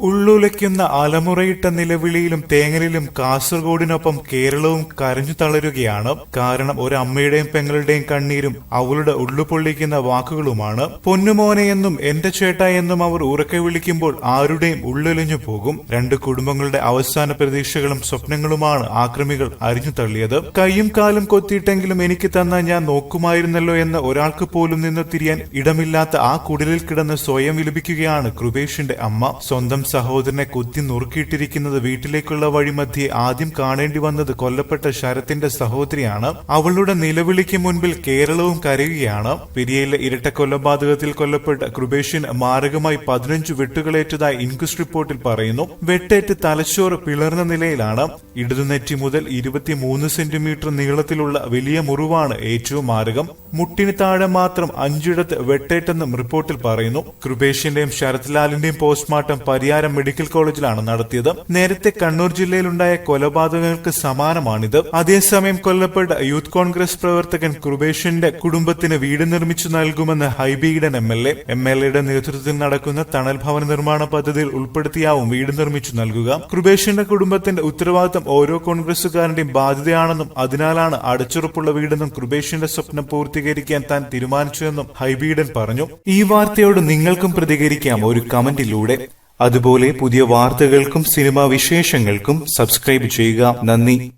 ഉള്ളുലയ്ക്കുന്ന അലമുറയിട്ട നിലവിളിയിലും തേങ്ങലിലും കാസർഗോഡിനൊപ്പം കേരളവും കരഞ്ഞു തളരുകയാണ്. കാരണം ഒരമ്മയുടെയും പെങ്ങളുടെയും കണ്ണീരും അവളുടെ ഉള്ളുപൊള്ളിക്കുന്ന വാക്കുകളുമാണ്. പൊന്നുമോനെ എന്നും എന്റെ ചേട്ട എന്നും അവർ ഉറക്കെ വിളിക്കുമ്പോൾ ആരുടെയും ഉള്ളൊലിഞ്ഞു പോകും. രണ്ട് കുടുംബങ്ങളുടെ അവസാന പ്രതീക്ഷകളും സ്വപ്നങ്ങളുമാണ് ആക്രമികൾ അരിഞ്ഞു തള്ളിയത്. കൈയും കാലും കൊത്തിയിട്ടെങ്കിലും എനിക്ക് തന്ന ഞാൻ നോക്കുമായിരുന്നല്ലോ എന്ന് ഒരാൾക്ക് പോലും നിന്ന് തിരിയാൻ ഇടമില്ലാത്ത ആ കുടിലിൽ കിടന്ന് സ്വയം വിലപിക്കുകയാണ് കൃപേഷിന്റെ അമ്മ. സ്വന്തം സഹോദരനെ കുത്തി നുറുക്കിയിട്ടിരിക്കുന്നത് വീട്ടിലേക്കുള്ള വഴിമധ്യേ ആദ്യം കാണേണ്ടി വന്നത് കൊല്ലപ്പെട്ട ശരത്തിന്റെ സഹോദരിയാണ്. അവളുടെ നിലവിളിക്ക് മുൻപിൽ കേരളവും കരയുകയാണ്. പെരിയയിലെ ഇരട്ട കൊലപാതകത്തിൽ കൊല്ലപ്പെട്ട കൃപേഷിന് മാരകമായി പതിനഞ്ച് വെട്ടുകളേറ്റതായി ഇൻക്വസ്റ്റ് റിപ്പോർട്ടിൽ പറയുന്നു. വെട്ടേറ്റ് തലച്ചോറ് പിളർന്ന നിലയിലാണ്. ഇടതുനെറ്റി മുതൽ ഇരുപത്തിമൂന്ന് സെന്റിമീറ്റർ നീളത്തിലുള്ള വലിയ മുറിവാണ് ഏറ്റവും മാരകം. മുട്ടിന് താഴെ മാത്രം അഞ്ചിടത്ത് വെട്ടേറ്റെന്നും റിപ്പോർട്ടിൽ പറയുന്നു. കൃപേഷിന്റെയും ശരത്ലാലിന്റെയും പോസ്റ്റ്മോർട്ടം പരിയാരം മെഡിക്കൽ കോളേജിലാണ് നടത്തിയത്. നേരത്തെ കണ്ണൂർ ജില്ലയിലുണ്ടായ കൊലപാതകങ്ങൾക്ക് സമാനമാണിത്. അതേസമയം കൊല്ലപ്പെട്ട യൂത്ത് കോൺഗ്രസ് പ്രവർത്തകൻ കൃപേഷിന്റെ കുടുംബത്തിന് വീട് നിർമ്മിച്ചു നൽകുമെന്ന് Hibi Eden M L A. M L എയുടെ നേതൃത്വത്തിൽ നടക്കുന്ന തണൽ ഭവന നിർമ്മാണ പദ്ധതിയിൽ ഉൾപ്പെടുത്തിയാവും വീട് നിർമ്മിച്ചു നൽകുക. കൃപേഷിന്റെ കുടുംബത്തിന്റെ ഉത്തരവാദിത്തം ഓരോ കോൺഗ്രസുകാരന്റെയും ബാധ്യതയാണെന്നും അതിനാലാണ് അടച്ചുറപ്പുള്ള വീടെന്നും കൃപേഷിന്റെ സ്വപ്നം പൂർത്തീകരിക്കാൻ താൻ തീരുമാനിച്ചുവെന്നും ഹൈബീഡൻ പറഞ്ഞു. ഈ വാർത്തയോട് നിങ്ങൾക്കും പ്രതികരിക്കാം ഒരു കമന്റിലൂടെ. അതുപോലെ പുതിയ വാർത്തകൾക്കും സിനിമാ വിശേഷങ്ങൾക്കും സബ്സ്ക്രൈബ് ചെയ്യുക. നന്ദി.